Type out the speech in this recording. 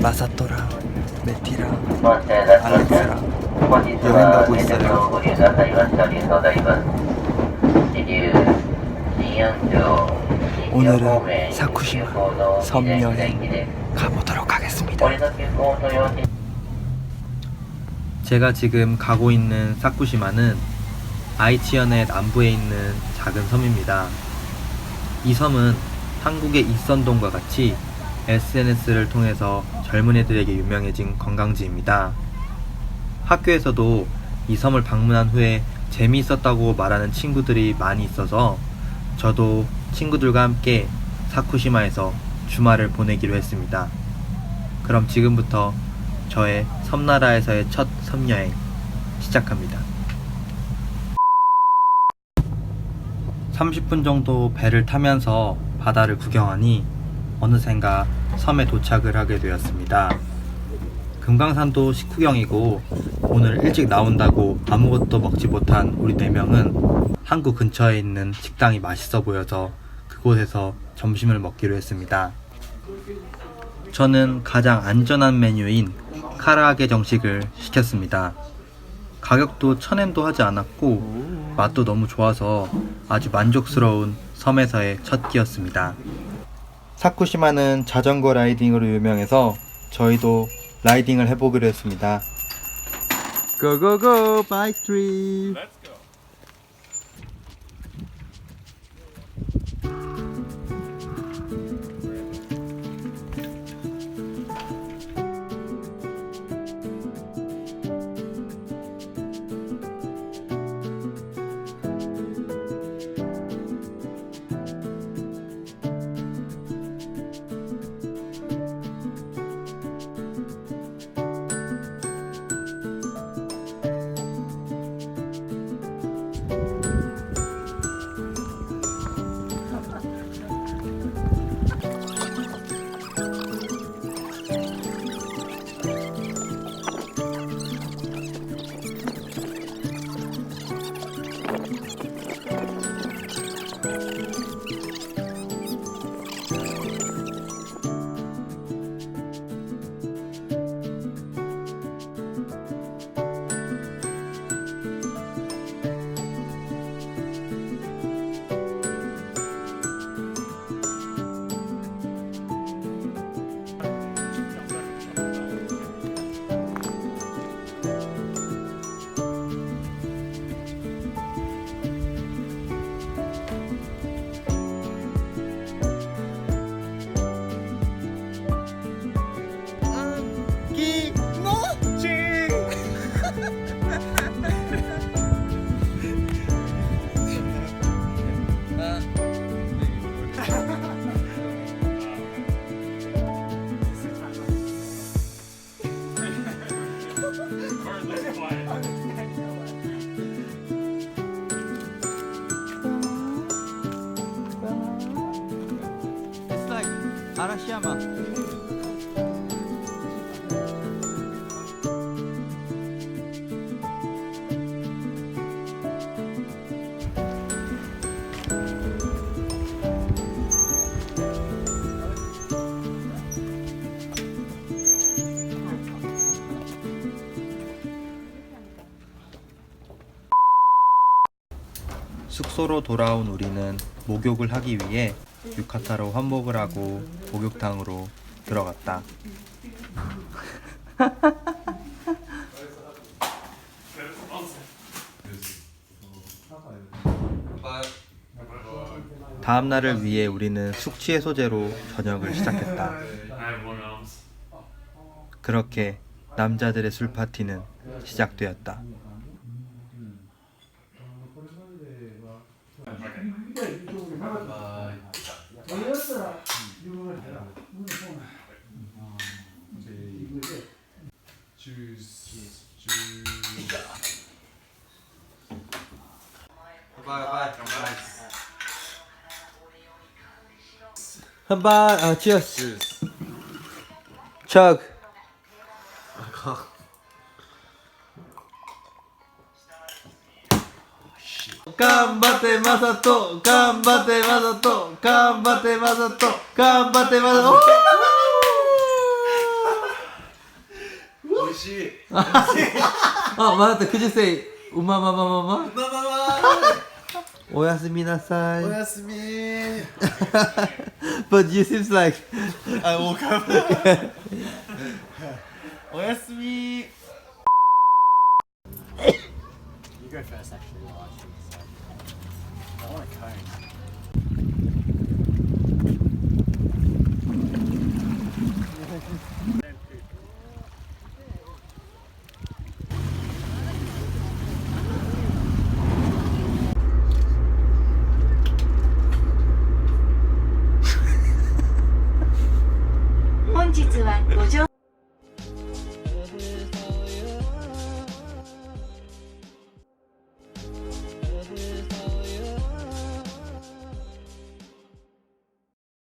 마사토랑 메티랑 알렉스랑 여행 가고 있어요. 오늘은 사쿠시마 섬 여행 가보도록 하겠습니다. 제가 지금 가고 있는 사쿠시마는 아이치현의 남부에 있는 작은 섬입니다. 이 섬은 한국의 이선동과 같이 SNS를 통해서 젊은이들에게 유명해진 관광지입니다. 학교에서도 이 섬을 방문한 후에 재미있었다고 말하는 친구들이 많이 있어서 저도 친구들과 함께 사쿠시마에서 주말을 보내기로 했습니다. 그럼 지금부터 저의 섬나라에서의 첫 섬여행 시작합니다. 30분 정도 배를 타면서 바다를 구경하니 어느샌가 섬에 도착을 하게 되었습니다. 금강산도 식후경이고 오늘 일찍 나온다고 아무것도 먹지 못한 우리 네 명은 항구 근처에 있는 식당이 맛있어 보여서 그곳에서 점심을 먹기로 했습니다. 저는 가장 안전한 메뉴인 카라아게 정식을 시켰습니다. 가격도 천엔도 하지 않았고 맛도 너무 좋아서 아주 만족스러운 섬에서의 첫 끼였습니다. 사쿠시마는 자전거 라이딩으로 유명해서 저희도 라이딩을 해보기로 했습니다. 고고고 바이크 트립 Arashiyama. 숙소로 돌아온 우리는 목욕을 하기 위해 유카타로 환복을 하고 목욕탕으로 들어갔다. 다음 날을 위해 우리는 숙취 해소제로 저녁을 시작했다. 그렇게 남자들의 술 파티는 시작되었다. 한발 아 치어스 척 頑張ってマサト頑張ってマサト頑張ってマサト頑張ってマサト美味しい。あ、まだって9時生うままままま。まあまあま。あおやすみなさい。おやすみ。But you seems like I woke up. おやすみ本日はご乗